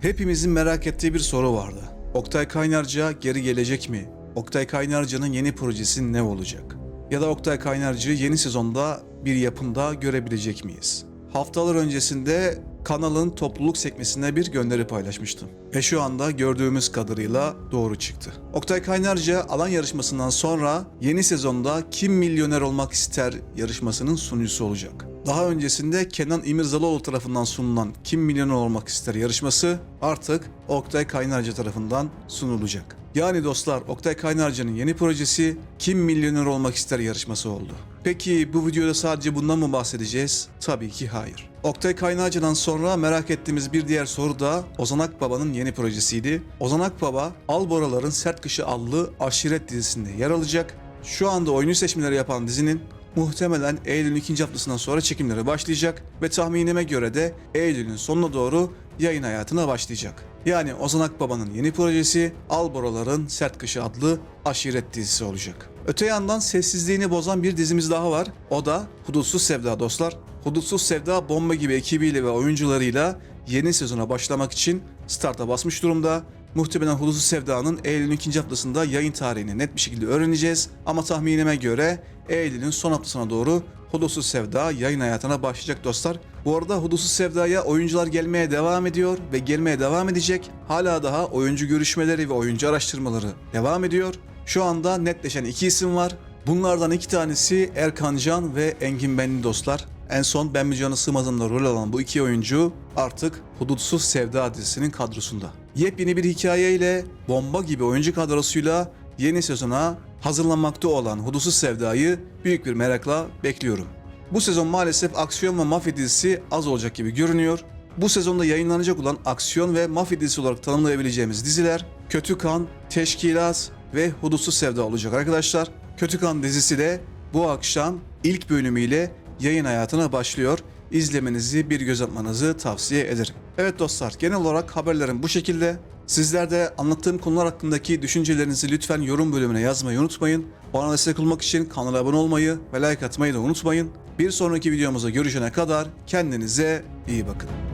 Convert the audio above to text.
Hepimizin merak ettiği bir soru vardı. Oktay Kaynarca geri gelecek mi? Oktay Kaynarca'nın yeni projesi ne olacak? Ya da Oktay Kaynarca'yı yeni sezonda bir yapımda görebilecek miyiz? Haftalar öncesinde kanalın topluluk sekmesine bir gönderi paylaşmıştım. Ve şu anda gördüğümüz kadarıyla doğru çıktı. Oktay Kaynarca alan yarışmasından sonra yeni sezonda Kim Milyoner Olmak İster yarışmasının sunucusu olacak. Daha öncesinde Kenan İmirzalıoğlu tarafından sunulan Kim Milyoner Olmak İster yarışması artık Oktay Kaynarca tarafından sunulacak. Yani dostlar Oktay Kaynarca'nın yeni projesi Kim Milyoner Olmak İster yarışması oldu. Peki bu videoda sadece bundan mı bahsedeceğiz? Tabii ki hayır. Oktay Kaynarca'dan sonra merak ettiğimiz bir diğer soru da Ozan Akbaba'nın yeni projesiydi. Ozan Akbaba, Alboraların Sert Kışı adlı aşiret dizisinde yer alacak. Şu anda oyuncu seçimleri yapan dizinin muhtemelen Eylül'ün ikinci haftasından sonra çekimleri başlayacak ve tahminime göre de Eylül'ün sonuna doğru yayın hayatına başlayacak. Yani Ozan Akbaba'nın yeni projesi Alboraların Sert Kışı adlı aşiret dizisi olacak. Öte yandan sessizliğini bozan bir dizimiz daha var. O da Hudutsuz Sevda dostlar. Hudutsuz Sevda bomba gibi ekibiyle ve oyuncularıyla yeni sezona başlamak için starta basmış durumda. Muhtemelen Hudutsuz Sevda'nın Eylül'ün ikinci haftasında yayın tarihini net bir şekilde öğreneceğiz. Ama tahminime göre Eylül'ün son haftasına doğru Hudutsuz Sevda yayın hayatına başlayacak dostlar. Bu arada Hudutsuz Sevda'ya oyuncular gelmeye devam ediyor ve gelmeye devam edecek. Hala daha oyuncu görüşmeleri ve oyuncu araştırmaları devam ediyor. Şu anda netleşen iki isim var. Bunlardan iki tanesi Erkan Can ve Engin Benli dostlar. En son Ben Mi Canı Sığmazım'da rol alan bu iki oyuncu artık Hudutsuz Sevda dizisinin kadrosunda. Yepyeni bir hikayeyle, bomba gibi oyuncu kadrosuyla yeni sezona hazırlanmakta olan Hudutsuz Sevda'yı büyük bir merakla bekliyorum. Bu sezon maalesef aksiyon ve mafya dizisi az olacak gibi görünüyor. Bu sezonda yayınlanacak olan aksiyon ve mafya dizisi olarak tanımlayabileceğimiz diziler Kötü Kan, Teşkilat ve Hudutsuz Sevda olacak arkadaşlar. Kötü Kan dizisi de bu akşam ilk bölümüyle yayın hayatına başlıyor. İzlemenizi, bir göz atmanızı tavsiye ederim. Evet dostlar, genel olarak haberlerim bu şekilde. Sizler de anlattığım konular hakkındaki düşüncelerinizi lütfen yorum bölümüne yazmayı unutmayın. Bana destek olmak için kanala abone olmayı ve like atmayı da unutmayın. Bir sonraki videomuzda görüşene kadar kendinize iyi bakın.